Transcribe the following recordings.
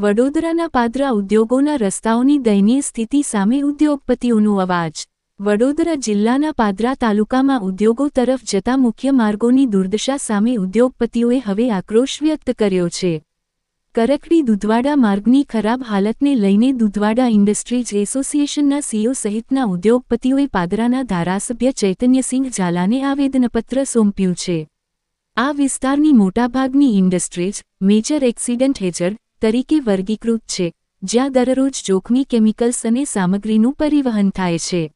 વડોદરાના પાદરા ઉદ્યોગોના રસ્તાઓની દયનીય સ્થિતિ સામે ઉદ્યોગપતિઓનો અવાજ. વડોદરા જિલ્લાના પાદરા તાલુકામાં ઉદ્યોગો તરફ જતા મુખ્ય માર્ગોની દુર્દશા સામે ઉદ્યોગપતિઓએ હવે આક્રોશ વ્યક્ત કર્યો છે. કરકડી દુધવાડા માર્ગની ખરાબ હાલતને લઈને દુધવાડા ઇન્ડસ્ટ્રીઝ એસોસિએશનના સીઓ સહિતના ઉદ્યોગપતિઓએ પાદરાના ધારાસભ્ય ચૈતન્યસિંહ ઝાલાને આવેદનપત્ર સોંપ્યું છે. આ વિસ્તારની મોટાભાગની ઇન્ડસ્ટ્રીઝ મેજર એક્સિડન્ટ હેઝર્ડ તરીકે વર્ગીકૃત છે, જ્યાં દરરોજ જોખમી કેમિકલ્સ અને સામગ્રીનું પરિવહન થાય છે.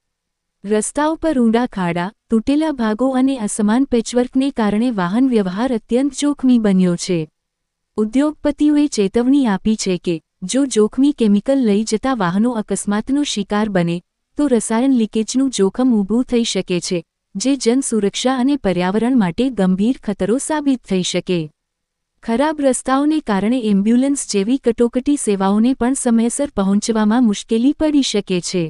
રસ્તાઓ પર ઊંડા ખાડા, તૂટેલા ભાગો અને અસમાન પેચવર્કને કારણે વાહન વ્યવહાર અત્યંત જોખમી બન્યો છે. ઉદ્યોગપતિઓએ ચેતવણી આપી છે કે, જો જોખમી કેમિકલ લઈ જતા વાહનો અકસ્માતનો શિકાર બને, તો રસાયણ લીકેજનું જોખમ ઊભું થઈ શકે છે, જે જન સુરક્ષા અને પર્યાવરણ માટે ગંભીર ખતરો સાબિત થઈ શકે. ખરાબ રસ્તાઓને કારણે એમ્બ્યુલન્સ જેવી કટોકટી સેવાઓને પણ સમયસર પહોંચવામાં મુશ્કેલી પડી શકે છે.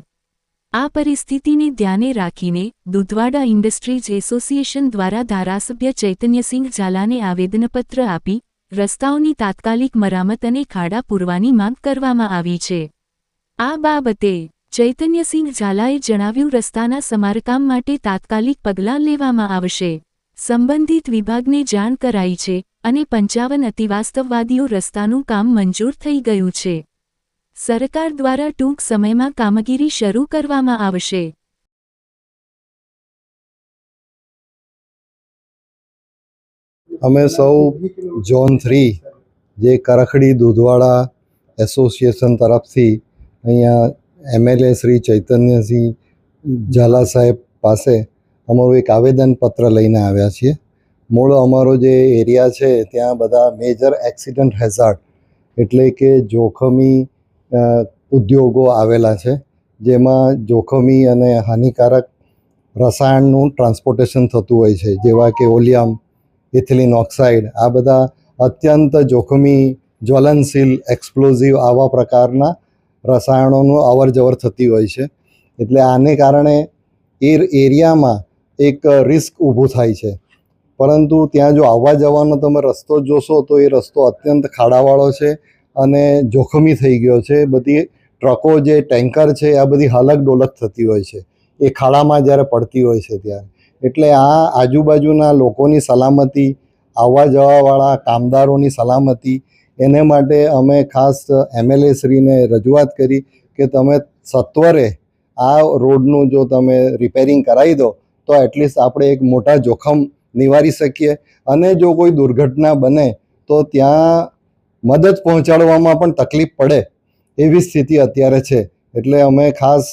આ પરિસ્થિતિને ધ્યાને રાખીને દુધવાડા ઇન્ડસ્ટ્રીઝ એસોસિએશન દ્વારા ધારાસભ્ય ચૈતન્યસિંહ ઝાલાને આવેદનપત્ર આપી રસ્તાઓની તાત્કાલિક મરામત અને ખાડા પૂરવાની માંગ કરવામાં આવી છે. આ બાબતે ચૈતન્યસિંહ ઝાલાએ જણાવ્યું, રસ્તાના સમારકામ માટે તાત્કાલિક પગલાં લેવામાં આવશે. સંબંધિત વિભાગને જાણ કરાઈ છે અને પંચાવન અતિવાસ્તવવાદીઓ રસ્તાનું કામ મંજૂર થઈ ગયું છે. સરકાર દ્વારા ટૂંક સમયમાં કામગીરી શરૂ કરવામાં આવશે. અમે સૌ ઝોન થ્રી જે કરખડી દૂધવાળા એસોસિએશન તરફથી અહીંયા એમએલએ શ્રી ચૈતન્યસિંહ ઝાલા સાહેબ પાસે અમારું એક આવેદનપત્ર લઈને આવ્યા છીએ. મૂળ અમારો જે એરિયા છે, ત્યાં બધા મેજર એક્સિડન્ટ હેઝાર્ડ એટલે કે જોખમી ઉદ્યોગો આવેલા છે, જેમાં જોખમી અને હાનિકારક રસાયણનું ટ્રાન્સપોર્ટેશન થતું હોય છે, જેવા કે ઓલિયમ ઇથિલિન ઓક્સાઇડ આ બધા અત્યંત જોખમી, જ્વલનશીલ એક્સપ્લોઝિવ આવા પ્રકારના રસાયણોનું અવર જવર થતી હોય છે. એટલે આને કારણે એ એરિયામાં એક રિસ્ક ઊભું થાય છે. પરંતુ ત્યાં જો આવવા જવાનો તમે રસ્તો જોશો તો એ રસ્તો અત્યંત ખાડાવાળો છે અને જોખમી થઈ ગયો છે. બધી ટ્રકો જે ટેન્કર છે, આ બધી હલક ડોલક થતી હોય છે. એ ખાડામાં જ્યારે પડતી હોય છે ત્યારે. એટલે આ આજુબાજુના લોકોની સલામતી, આવવા જવાવાળા કામદારોની સલામતી, એને માટે અમે ખાસ એમએલએ શ્રીને રજૂઆત કરી કે તમે સત્વરે આ રોડનું જો તમે રિપેરિંગ કરાવી દો તો એટલીસ્ટ આપણે એક મોટા જોખમ નિવારી શકીએ. અને જો કોઈ દુર્ઘટના બને, તો ત્યાં મદદ પહોંચાડવામાં પણ તકલીફ પડે એવી સ્થિતિ અત્યારે છે. એટલે અમે ખાસ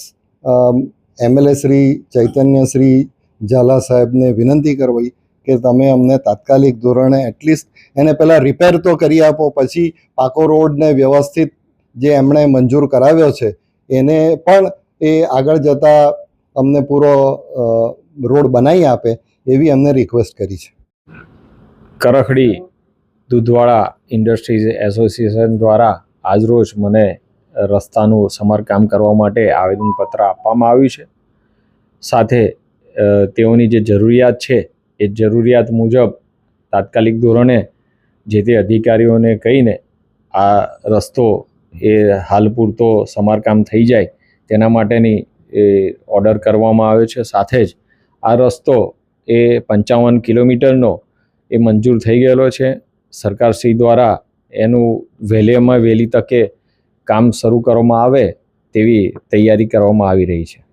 એમએલએ શ્રી ચૈતન્ય શ્રી ઝાલા સાહેબને વિનંતી કરવી કે તમે અમને તાત્કાલિક ધોરણે એટલીસ્ટ એને પહેલાં રિપેર તો કરી આપો, પછી પાકો રોડને વ્યવસ્થિત જે એમણે મંજૂર કરાવ્યો છે, એને પણ એ આગળ જતાં અમને પૂરો રોડ બનાવી આપે એવી અમને રિક્વેસ્ટ કરી છે. કરખડી, દૂધવાળા ઇન્ડસ્ટ્રીઝ એસોસિએશન દ્વારા આજરોજ મને રસ્તાનું સમારકામ કરવા માટે આવેદનપત્ર આપવામાં આવ્યું છે. સાથે તેઓની જે જરૂરિયાત છે, એ જરૂરિયાત મુજબ તાત્કાલિક ધોરણે જે તે અધિકારીઓને કહીને આ રસ્તો એ હાલ પૂરતો સમારકામ થઈ જાય તેના માટેની એ ઓર્ડર કરવામાં આવ્યો છે. સાથે જ આ રસ્તો એ પંચાવન કિલોમીટરનો એ મંજૂર થઈ ગયેલો છે. સરકારશ્રી દ્વારા એનું વહેલેમાં વહેલી તકે કામ શરૂ કરવામાં આવે તેવી તૈયારી કરવામાં આવી રહી છે.